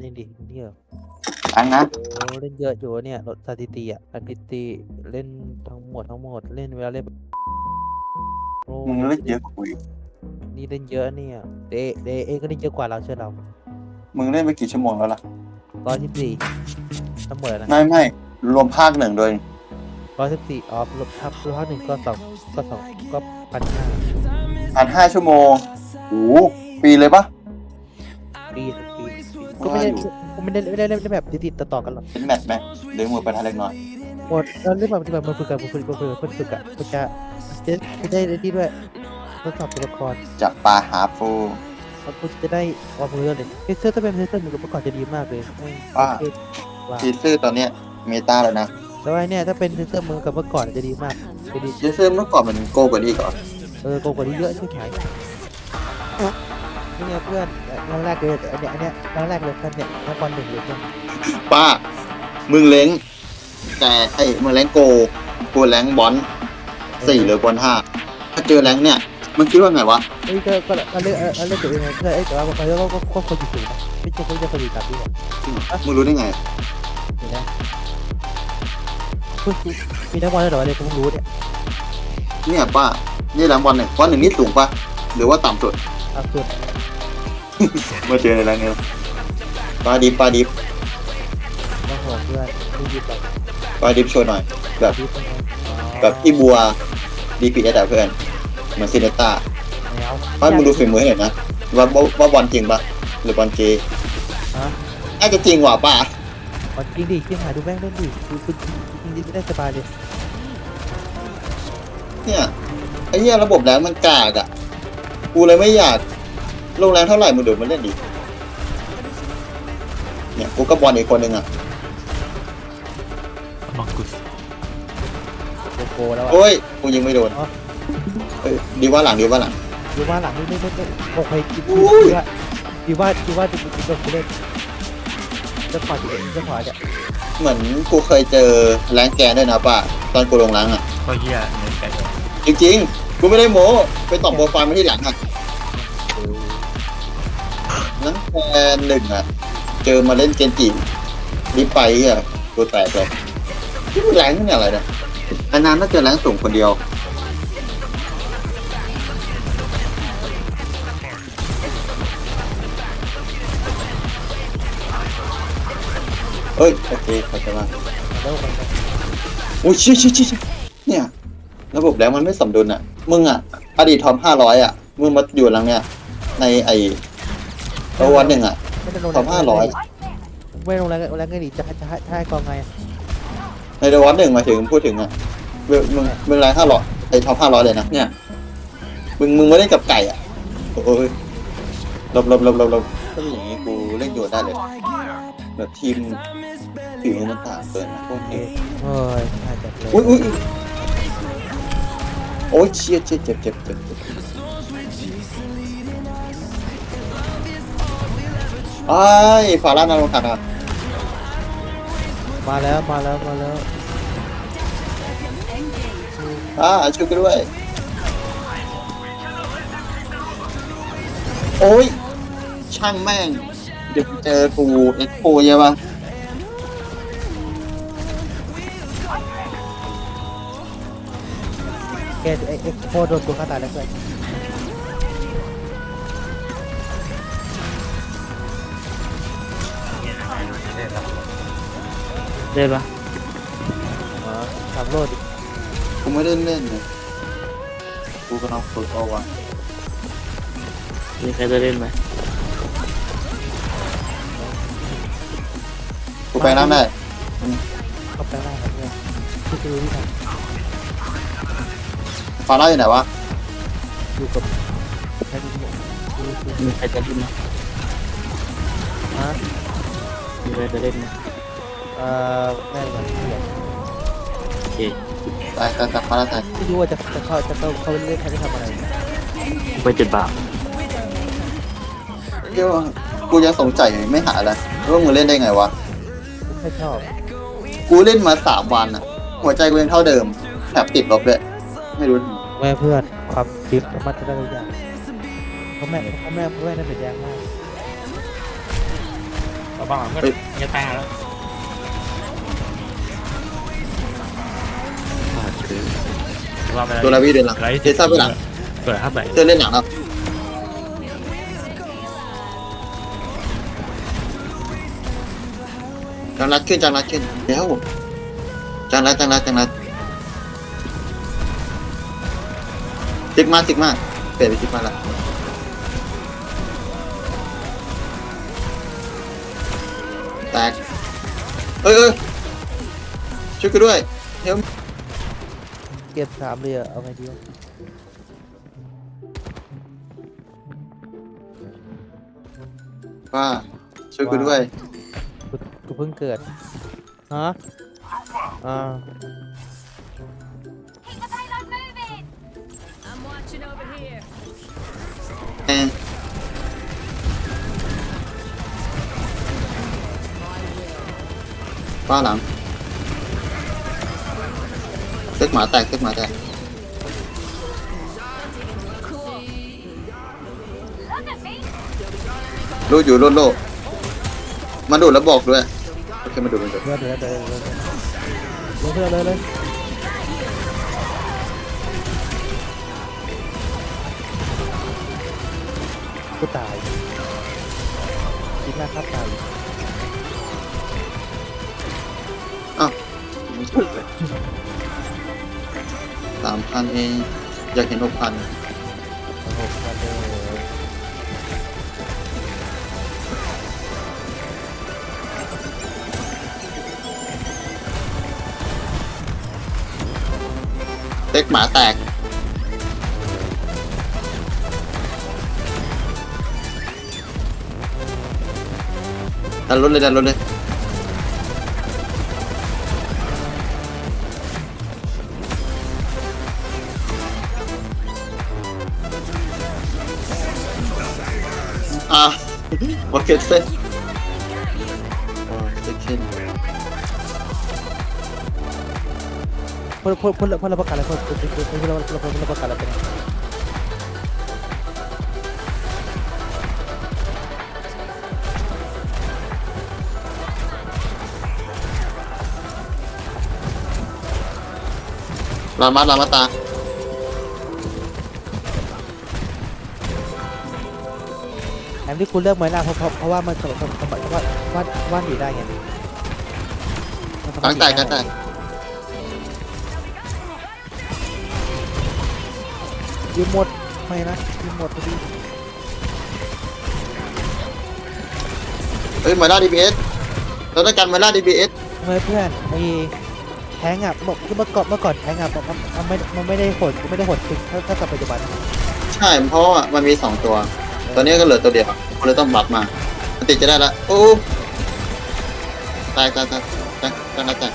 เล่นดิเนี่ยอังนะโอ้เล่นเยอะอยู่เนี่ยลดสถิติอะสถิติเล่นทั้งหมดทั้งหมดเล่นเวลาเล่นโอ้มึงเล่นเยอะกว่ากูอีกนี่เล่นเยอะเนี่ยเดเดเองก็เล่นเยอะกว่าเราเชื่อเรามึงเล่นไปกี่ชั่วโมงแล้วล่ะร้อยสิบสี่เสมอนะไม่ไม่รวมภาคหนึ่งโดยร้อยสิบสี่ออฟลบทับรอบหนึ่งก็สองก็สองก็พันห้าพันห้าชั่วโมงโอ้โหปีเลยปะปีปี ก็ไม่ได้ก็ไม่ได้ไม่ได้เล่นแบบติดๆต่อๆกันหรอกเป็นแมตช์ไหมเดี๋ยวมือไปทางเล็กน้อยหมดเราเล่นแบบที่แบบมาฝึกกันมาฝึกมาฝึกมาฝึกอะมันจะจะจะได้ดีด้วยทดสอบตัวละครจากปลาหาฟูแล้วคุณจะได้ความรู้เลยเทสเซอร์ถ้าเป็นเทสเซอร์เหมือนกับเมื่อก่อนจะดีมากเลยไม่ว่าไม่ว่าทีซื่อตอนเนี้ยเมตาแล้วนะแต่ว่าเนี่ยถ้าเป็นเทสเซอร์เหมือนกับเมื่อก่อนจะดีมากจะดีทีซื่อเมื่อก่อนมันโกกว่านี้ก่อนเออโกงกว่านี้เยอะใช่ไหม นี่ไงเพื่อนครั้งแรกเลยอันเนี้ยอันเนี้ยครั้งแรกเลยเพื่อนเนี่ยนักบอลหนึ่งเลยเพื่อนป้า มึงเล้ง แต่ไอ้มึงเล้งโกกูเล้งบอลสี่หรือบอลห้าถ้าเจอแรงเนี่ยมึงคิดว่าไงวะเอ้ยก็ก็ก็เล่นเออเล่นตัวเองไงเพื่อนเอ้ยแต่ว่าบางครั้งก็ก็ก็คนอยู่สูงนะไม่ใช่คนจะคนอยู่ต่ำด้วยมึงรู้ได้ไงเห็นไหมคุณมีนักบอลด้วยเหรอเนี่ยผมรู้เนี่ยเนี่ยป้านี่แรงบอลหนึ่งบอลหนึ่งนี่สูงปะหรือว่าต่ำสุดตามสุด มาเจอในแรงเนี่ยปลาดิบปลาดิบต้องห่วงเพื่อนไม่ยึดแบบปลาดิบโชว์หน่อย แบบยึดยังไงแบบที่บัวดีปีแต่เพื่อนเหมือนซินเนต้าแล้วป้ามึงดูฝีมือให้หน่อยนะว่าว่าว่าบอลจริงปะหรือบอลเกย์ฮะน่าจะจริงว่ะป้าบอลจริงดิที่หาดูแม่งเล่นดิคือคือจริงๆได้สบายเลยเนี่ยไอ้เหี้ยระบบแรงมันกากอะกูเลยไม่อยาก ลงแรงเท่าไหร่มึงเดี๋ยวมันเล่นดิเนี่ยกูก็บอลอีกคนหนึ่งอะมังกุสโกโก้แล้วอะโอ้ยกูยิงไม่โดนอ๋อเอ้ยดีว่าหลังดีว่าหลัง ดีว่าหลังนี่ไม่ไม่ไม่โอเคดีอุ้ยว่าดีว่าดีว่าดีดีว่ากูเล่นจะขวาจะจะขวาจะเหมือนกูเคยเจอแรงแกนด้วยนะป้าตอนกูลงแรงอะ ก็เฮียเงินไก่จริงๆ กูไม่ได้โม้ไปตอบโปรไฟล์มาที่หลังอะ แรงแกนหนึ่งอะ เจอมาเล่นเกนจิรีบไปอะกูแตกเลยที่แรงนี่อะไรเนี่ยอันนั้นน่าจะแรงสูงคนเดียวเอ้ยโอเคเข้าใจมาโอ้ยชิชิชิเนี่ย ระบบแรงมันไม่สมดุลอะ มึงอะ อดีตทอมห้าร้อยอะ มึงมาอยู่หลังเนี่ย ในไอ ตัววันหนึ่งอะไม่ได้ลงทอมห้าร้อยไม่ลงแรงแรงก็ดีจะจะให้ให้กองไงในตัววันหนึ่งหมายถึงพูดถึงอะมึงมึงมึงแรงห้าร้อยไอทอมห้าร้อยเลยนะเนี่ยมึงมึงมาเล่นกับไก่อะโอ้ยหลบหลบหลบหลบหลบถ้าเป็นอย่างนี้กูเล่นโยนได้เลยแบบทีมผิวมันต่างเกินนะพวกนี้เฮ้ยน่าจะเลยอุ้ยอุ้ยอุ๊ยโอ้ยเชี่ยเจ็บเจ็บเจ็บเจ็บ ไอ้ายฟาร่านาลงทันอะมาแล้วมาแล้วมาแล้วอ่าช่วยกันด้วย โอ้ย ช่างแม่ง เดี๋ยวเจอกูเอ็กโคใช่ปะแกไอ้ไอ้โคโดนตัวฆ่าตายแล้วเพื่อน เล่นปะอ๋อสามโลดิกูไม่ได้เล่นเลยกูกำลังฝึกเอาวะมีใครจะเล่นไหมกูไปน้ำได้เข้าไปได้ครับเพื่อนที่จะรู้ที่ทฟาร่าอยู่ไหนวะำอยู่กับใครดูหมดดูดูมีใครจะเล่นไหมฮะมีใครจะเล่นไหม เอ่อแม่นเพื่อนโอเคไปไปไปฟาร่าไปไม่รู้ว่าจะจะเข้าจะเข้าเขาเล่นเขาจะทำอะไรไปเจ็ดบาเดี๋ยวกูยังสงสัยไม่หาเลยว่ามึงเล่นได้ไงวะ ไม่ชอบกูเล่นมาสามวันอะหัวใจกูยังเท่าเดิมแถบติดลบเลยไม่รู้แม่เพื่อนความคิดมันจะได้ทุกอย่างเขาแม่เขาแม่เขาแม่นั่นเป็นยากมาก ระวังหลังเพื่อนเฮ้ยจะตายหาแล้ว ว่าไปตัวลาวีเดินหลังไรเทซ่าไปหลังเปิดห้าใบเดินเล่นหลังแล้วจังรัดขึ้นจังรัดขึ้นเดี๋ยวจังรัดจังรัดจังรัดซิกมาซิกมาเปลี่ยนไปซิกมาละแตกเอ้ยเอ้ยช่วยกูด้วยเฮ้ย เก็บสามเลยอะเอาไงดีวะว่าช่วยกูด้วยกูกูเพิ่งเกิดฮะอ่า I'm watching over here. แอนป้าหลัง เซ็กหมาแตกเซ็กหมาแตกรูดอยู่รูดโลกมาดูดแล้วบอกด้วยโอเคมาดูดมาดูดเดี๋ยวเดี๋ยวเดี๋ยวเดี๋ยวลงเพื่อนเลยเลยกูตายคิดหน้าครับตายอ้าวไม่ใช่เลย สามพันเอง อยากเห็นหกพันโอ้โหมาเลยเซ็กหมาแตกดันรถเลยดันรถเลย อะโอเคเซ็ตโอ้เซ็กเช่นพ่นพ่นพ่นพ่นรับประกันอะไรพ่นพ่นพ่นพ่นพ่นรับพ่นรับประกันอะไรเป็นไงรามารามาตา แอมที่คุณเลือกไม้หน้าเพราะเพราะเพราะว่ามันสมสมสมเพราะว่าว่านว่านอยู่ได้ไงมันสามารกลาถงแตกกลางแตกยืมหมดไม่นะยืมหมดพอดีเฮ้ยมาล่าดีบีเอสเราต้องการมาล่าดีบีเอสทำไมเพื่อนไอ้แทงอะบอกเมื่อก่อนเมื่อก่อนแทงอะมันมันไม่มันไม่ได้โหดไม่ได้โหดถึงเท่าเท่ากับปัจจุบันใช่เพราะว่ามันมีสองตัว ตอนนี้ก็เหลือตัวเดียวก็เลยต้องบัฟมามันติดจะได้ละโอ้ตายตายตายตายตายตายตาย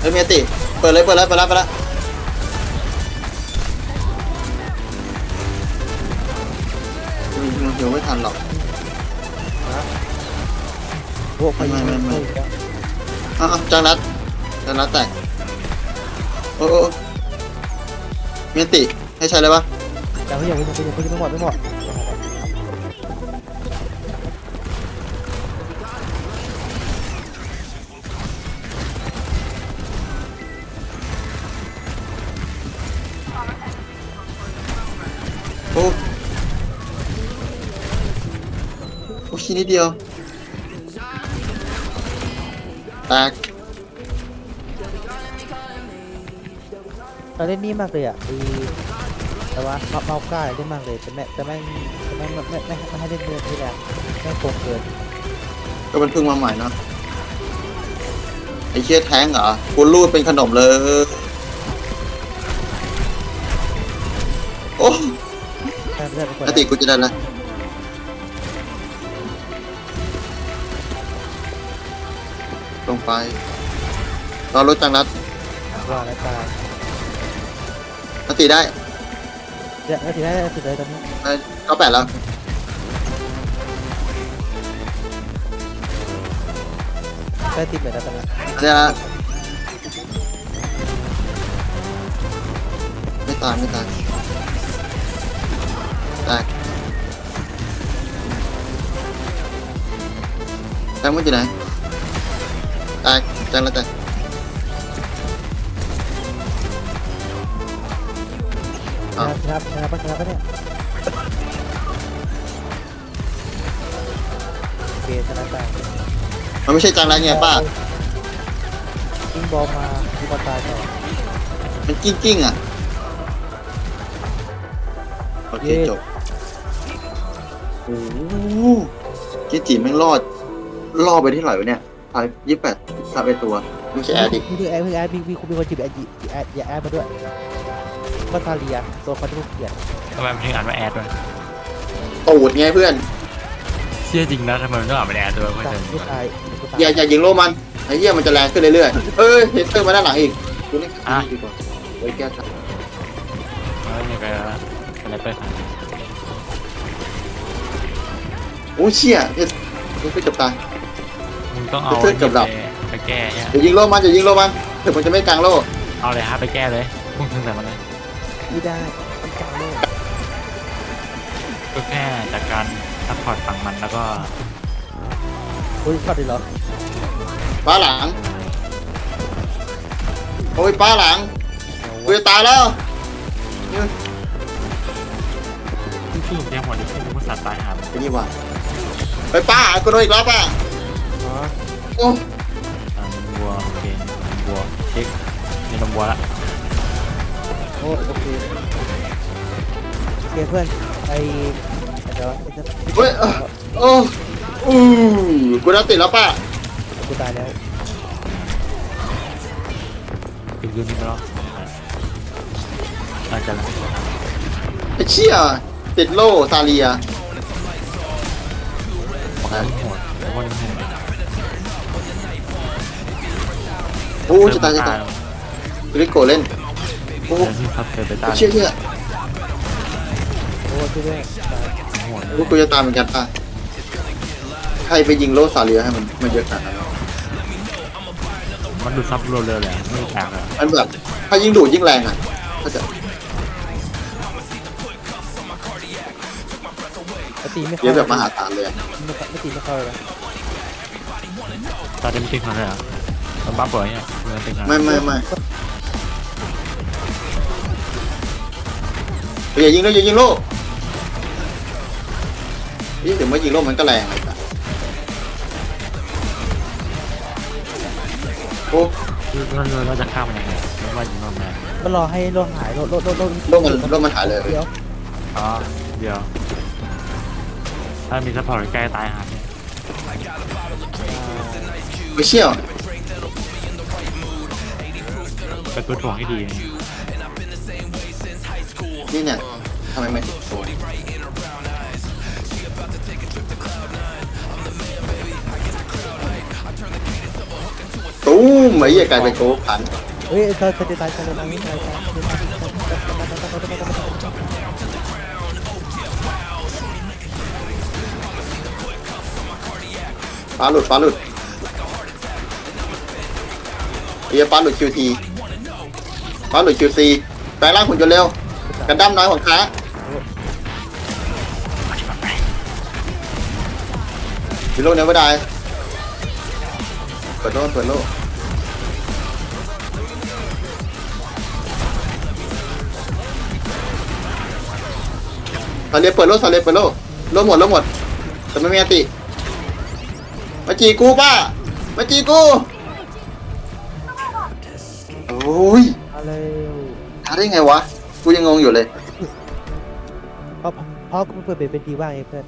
เฮ้ยเมียติเปิดเลยเปิดเลยเปิดแล้วเปิดแล้วอืมเดี๋ยวไม่ทันหรอกพวกพยิงไม่ไม่ไม่ไม่อ้าวจังนัดจังนัดแตก โอ้โอ้เมียติให้ใช้เลยปะแต่ไม่ยากไม่ยากไม่ยากไม่หมดไม่หมดโอ้โอ้ชิ้นนิดเดียวแตก เราเล่นนี่มากเลยอะไอ้แต่ว่าเมาเมาก้าเล่นมากเลยแต่แม่แต่แม่งแต่แม่งไม่ไม่ไม่ไม่ให้เล่นเดือนที่แล้วแม่งโกงเกินก็มันเพิ่งมาใหม่เนาะไอ้เชี่ยแท้งเหรอกูรูดเป็นขนมเลยโอ้แม่งเลือกไปก่อนปกติกูจะได้ละลงไปรอรถจังนัดรอแล้วตาย ปกติได้เดี๋ยวถือได้ถือได้ตอนนี้ได้เก้าแปดแล้วได้ติดเลยนะตอนนี้ได้ละไม่ตายไม่ตายตายแตงมันอยู่ไหนตายแตงแล้วตาย ชนะชนะชนะปะชนะปะเนี่ยโอเคชนะตายมันไม่ใช่จังไรไงป้า ยิงบอลมายิงบอลตายต่อมันกิ้งกิ้งๆอะ โอเคเย้จบ โอ้โหกิจิแม่งรอดรอดไปที่ไหนวะเนี่ยตายยี่สิบแปดตายไปตัว ไม่ใช่แอดดิ มีด้วยแอดมีแอดมีมีคุณมีคนจีบแอดแอดอย่าแอดมาด้วย ก็ทาเลียตัวคนที่ผมเกลียดทำไมมันถึงอ่านว่าแอดด้วยตูดไงเพื่อน เชื่อจริงนะทำไมมันต้องอ่านเป็นแอดด้วยเพื่อนตายผู้ชายผู้ชายอย่าอย่ายิงโลมันไอ้เหี้ยมันจะแรงขึ้นเรื่อยๆเอ้ยเฮสเตอร์มาด้านหลังอีกดูนี่ดีกว่าเฮ้ยแก้ทันเออนี่ก็เป็นอะไรเปิดครับโอ้เชี่ยเฮสมึงไปจับตาย มึงต้องเอาเพื่อนเกือบหลับ ไปแก้เนี่ยอย่ายิงโลมันอย่ายิงโลมันเดี๋ยวมันจะไม่กลางโลเอาเลยฮะไปแก้เลยพุ่งถึงแต่มันเลย ไม่ได้ต้องกลางโลกก็แค่จากการซัพพอร์ตฝั่งมันแล้วก็โอ้ยเข้าได้เหรอป้าหลัง โอ้ยป้าหลังเอากูวะจะตายแล้วที่ชื่อเรียกหมดเลยที่มันสัตว์ตายหาไอ้นี่ว่ะไปป้ากูโดนอีกแล้วป้าอ๋อโอ้ อ่ามันวัวโอเคมันวัวเช็คมีนมวัวละโอ้โอเคโอเคเพื่อนไอเดี๋ยวไอ้จะเฮ้ยเอ้อโอ้อู้กูน่าติดแล้วป้ากูตายแล้วถึงยืนนี่แล้วอาจจะละไอ้เชี่ยติดโล่ซาเลียบอกว่าโหดบอกว่าโหดโอ้จะตายจะตายริโกเล่น โอ้เดินที่พับเคยไปตายเชี่ยเชี่ยโอ้ช่วยด้วยตายโหดโอ้กูจะตายเหมือนกันป้าใครไปยิงโล่ซาเลียให้มันมันเยอะขนาดนั้นวะมันดูซับรัวเลยเลยไม่แตกเลยมันแบบถ้ายิงดูดยิ่งแรงอะก็จะไม่ตีไม่เยเข้าอะแบบมหาศาลเลยอะไม่ไม่ตีไม่เข้าเลยตอนนี้ไม่ติดคนเลยเหรอมันบ้าบ่อยเนี่ยมันติดงานไม่ไม่ไม่ อย่ายิงเลยอย่ายิงโล่นี่เดี๋ยวมายิงโล่มันก็แรงเลยจ้ะโอ้เราเราเราจะข้ามมันยังไงไม่ว่ายิงนอกแมนก็รอให้โลหายโลโลโลโลโล่มันโล่มันหายเลยเดี๋ยวอ๋อเดี๋ยว ถ้ามีซัพพอร์ตใกล้ตายหาเนี่ยไม่เชี่ยวเป็นตัวถ่วงให้ดีนะ นี่เนี่ยทำไมไม่ตู้มไอ้เหี้ยกลายเป็นโกพันเฮ้ยเธอเธอจะตายเธอจะตายไม่ตายตายฟ้าหลุดฟ้าหลุดเฮียฟ้าหลุดคิวทีฟ้าหลุดคิวซีแปลงร่างหุ่นยนต์เร็ว กระดั้มน้อยของค้าวิโรจน์เนวได้เปิดโลกเปิดโลกซาเลียเปิดโลกซาเลียเปิดโลกโลกหมดโลกหมด แต่ไม่มีอันติ มาจีกูป้า มาจีกู โอ้ยมาเร็วท้าได้ไงวะ กูยังงงอยู่เลย เพราะเพราะกูเปิดเป็นดีว่างไงเพื่อน